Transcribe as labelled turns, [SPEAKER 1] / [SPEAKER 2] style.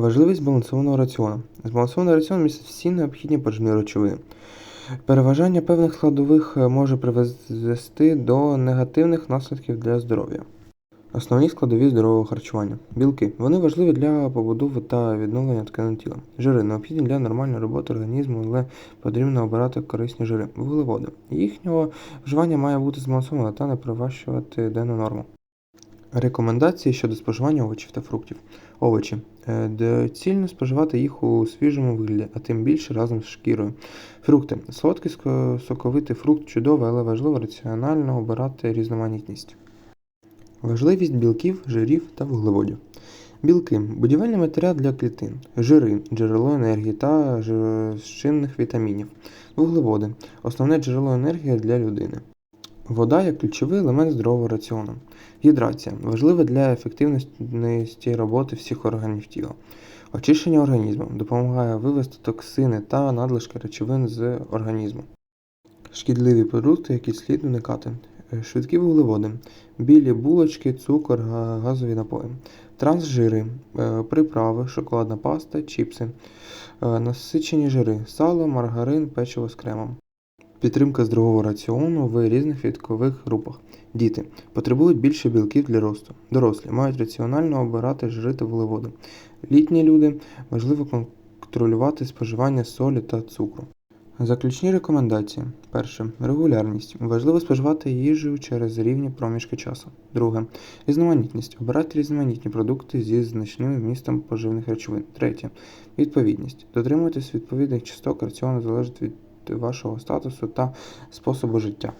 [SPEAKER 1] Важливість збалансованого раціону. Збалансований раціон містить всі необхідні поживні речовини. Переважання певних складових е, може привести до негативних наслідків для здоров'я. Основні складові здорового харчування. Білки. Вони важливі для побудови та відновлення тканин тіла. Жири необхідні для нормальної роботи організму, але потрібно обирати корисні жири. Вуглеводи. Їхнього вживання має бути збалансовано та не перевищувати денну норму. Рекомендації щодо споживання овочів та фруктів. Овочі. Е, Доцільно споживати їх у свіжому вигляді, а тим більше разом з шкірою. Фрукти. Солодкий соковитий фрукт чудовий, але важливо раціонально обирати різноманітність. Важливість білків, жирів та вуглеводів. Білки будівельний матеріал для клітин, жири джерело енергії та жирочинних вітамінів, вуглеводи основне джерело енергії для людини. Вода як ключовий елемент здорового раціону. Гідрація важлива для ефективності роботи всіх органів тіла. Очищення організму допомагає вивести токсини та надлишки речовин з організму. Шкідливі продукти, які слід уникати. Е, Швидкі вуглеводи, білі булочки, цукор, газові напої, трансжири, е, приправи, шоколадна паста, чіпси, е, насичені жири, сало, маргарин, печиво з кремом. Підтримка здорового раціону в різних вікових групах. Діти потребують більше білків для росту. Дорослі мають раціонально обирати жири та вуглеводи. Літні люди важливо контролювати споживання солі та цукру. Заключні рекомендації. Перше. Регулярність. Важливо споживати їжу через рівні проміжки часу. Друге. Різноманітність. Обирати різноманітні продукти зі значним вмістом поживних речовин. Третє. Відповідність. Дотримуйтесь відповідних часток раціону залежить від вашого статусу та способу життя.